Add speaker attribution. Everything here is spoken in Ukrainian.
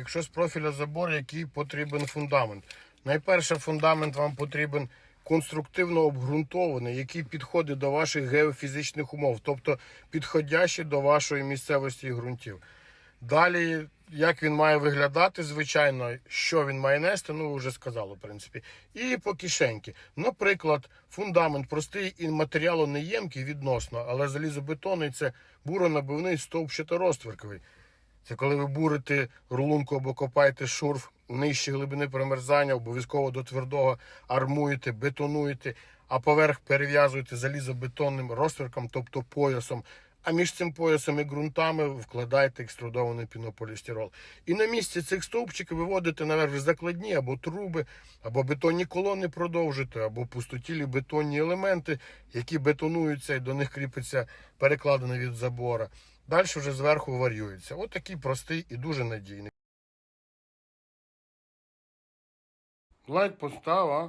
Speaker 1: Якщо з профіля забору, який потрібен фундамент. Найперше, фундамент вам потрібен конструктивно обґрунтований, який підходить до ваших геофізичних умов, тобто підходящий до вашої місцевості і ґрунтів. Далі, як він має виглядати, звичайно, що він має нести, ну ви вже сказали, в принципі. І по кишеньки. Наприклад, фундамент простий і матеріалонеємкий відносно, але залізобетонний це буронабивний стовпчато-розтверковий. Це коли ви бурите рулунку або копаєте шурф нижче глибини промерзання, обов'язково до твердого армуєте, бетонуєте, а поверх перев'язуєте залізобетонним розтверком, тобто поясом. А між цим поясом і ґрунтами вкладаєте екструдований пінополістирол. І на місці цих стовпчиків виводите наверх закладні або труби, або бетонні колони продовжите, або пустотілі бетонні елементи, які бетонуються і до них кріпиться перекладене від забора. Далі вже зверху варюється. От такий простий і дуже надійний. Лайк постав, а?